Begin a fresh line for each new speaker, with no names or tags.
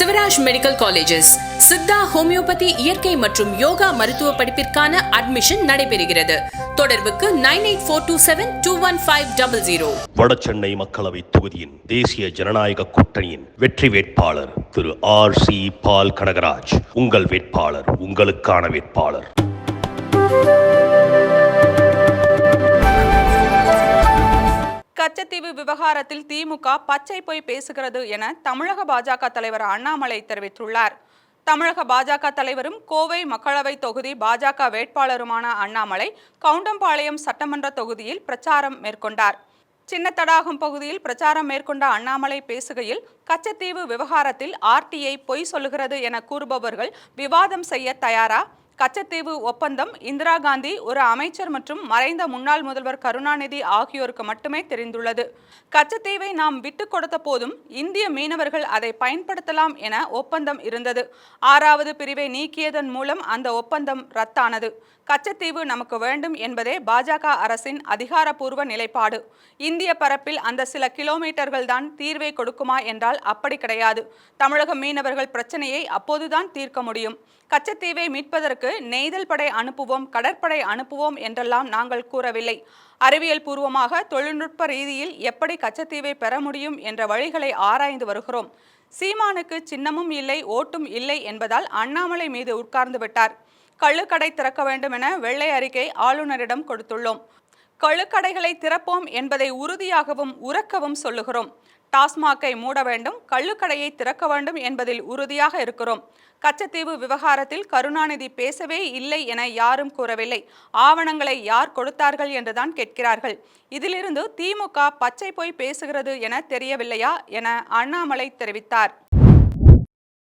Sivaraj medical colleges. Siddha homeopathy இயற்கை மற்றும் யோகா மருத்துவ படிப்பிற்கான அட்மிஷன் நடைபெறுகிறது. தொடர்புக்கு nine eight four two seven two one five double zero.
Vadachennai மக்களவை தொகுதியின் தேசிய ஜனநாயக கூட்டணியின் வெற்றி வேட்பாளர் திரு ஆர் சி பால் கனகராஜ். உங்கள் வேட்பாளர் உங்களுக்கான வேட்பாளர்.
தீவு விவகாரத்தில் திமுக பச்சை பொய் பேசுகிறது என தமிழக பாஜக தலைவர் அண்ணாமலை தெரிவித்துள்ளார். தமிழக பாஜக தலைவரும் கோவை மக்களவை தொகுதி பாஜக வேட்பாளருமான அண்ணாமலை கவுண்டம்பாளையம் சட்டமன்ற தொகுதியில் பிரச்சாரம் மேற்கொண்டார். சின்னத்தடாகம் பகுதியில் பிரச்சாரம் மேற்கொண்ட அண்ணாமலை பேசுகையில் கச்சத்தீவு விவகாரத்தில் ஆர்டிஐ பொய் சொல்லுகிறது என கூறுபவர்கள் விவாதம் செய்ய தயாரா? கச்சத்தீவு ஒப்பந்தம் இந்திரா காந்தி ஒரு அமைச்சர் மற்றும் மறைந்த முன்னாள் முதல்வர் கருணாநிதி ஆகியோருக்கு மட்டுமே தெரிந்துள்ளது. கச்சத்தீவை நாம் விட்டு கொடுத்த போதும் இந்திய மீனவர்கள் அதை பயன்படுத்தலாம் என ஒப்பந்தம் இருந்தது. ஆறாவது பிரிவை நீக்கியதன் மூலம் அந்த ஒப்பந்தம் ரத்தானது. கச்சத்தீவு நமக்கு வேண்டும் என்பதே பாஜக அரசின் அதிகாரப்பூர்வ நிலைப்பாடு. இந்திய பரப்பில் அந்த சில கிலோமீட்டர்கள் தான் தீர்வை கொடுக்குமா என்றால் அப்படி கிடையாது. தமிழக மீனவர்கள் பிரச்சனையை அப்போதுதான் தீர்க்க முடியும். கச்சத்தீவை மீட்பதற்கு நெய்தல் படை அனுப்புவோம் கடற்படை அனுப்புவோம் என்றெல்லாம் நாங்கள் கூறவில்லை. அறிவியல் பூர்வமாக தொழில்நுட்ப ரீதியில் எப்படி கச்சத்தீவை பெற முடியும் என்ற வழிகளை ஆராய்ந்து வருகிறோம். சீமானுக்கு சின்னமும் இல்லை ஓட்டும் இல்லை என்பதால் அண்ணாமலை மீது உட்கார்ந்து விட்டார். கள்ளுக்கடை திறக்க வேண்டும் என வெள்ளை அறிக்கை ஆளுநரிடம் கொடுத்துள்ளோம். கள்ளுக்கடைகளை திறப்போம் என்பதை உறுதியாகவும் உறக்கவும் சொல்லுகிறோம். டாஸ்மாகை மூட வேண்டும் கள்ளுக்கடையை திறக்க வேண்டும் என்பதில் உறுதியாக இருக்கிறோம். கச்சத்தீவு விவகாரத்தில் கருணாநிதி பேசவே இல்லை என யாரும் கூறவில்லை. ஆவணங்களை யார் கொடுத்தார்கள் என்றுதான் கேட்கிறார்கள். இதிலிருந்து திமுக பச்சை போய் பேசுகிறது என தெரியவில்லையா என அண்ணாமலை தெரிவித்தார்.